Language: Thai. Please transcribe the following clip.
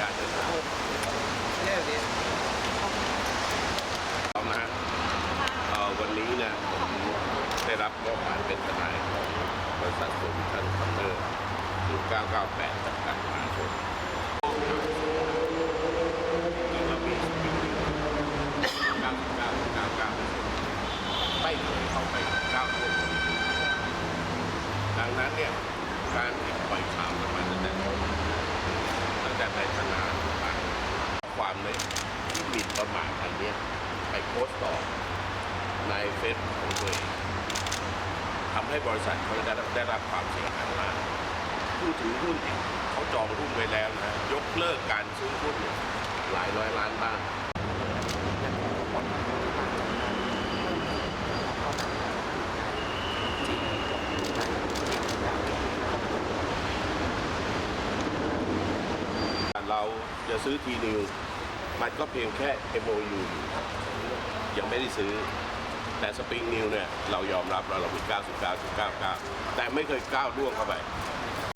การเดินทางเนี่ยพร้อมนะฮะเอ่อวันนี้นะผมได้รับมอบหมายเป็นทนายของบริษัทโซลูชันคอนเนอร์1998จำกัดมหาชนแล้วก็มี99.99ไม่เคยเข้าไปก้าวล่วงดังนั้นเนี่ยการที่ปล่อยข่าวกันมาตั้งแต่ต้นตั้งแต่ในทนายต่าง ความในที่หมิ่นประมาทอันนี้ไปโพสต์ต่อในเฟซของตัวเองทำให้บริษัทเขาได้รับได้รับความเสียหายมากผู้ถือหุ้นที่เขาจองหุ้นไว้แล้วนะ ยกเลิกการซื้อหุ้นเนี่ยหลายร้อยล้านบ้าง เราจะซื้อทีนิวมันก็เพียงแค่ MOU อยู่ยังไม่ได้ซื้อ แต่สปริงนิวเนี่ย เรายอมรับเราเรามี 99.99 แต่ไม่เคยก้าวล่วงเข้าไป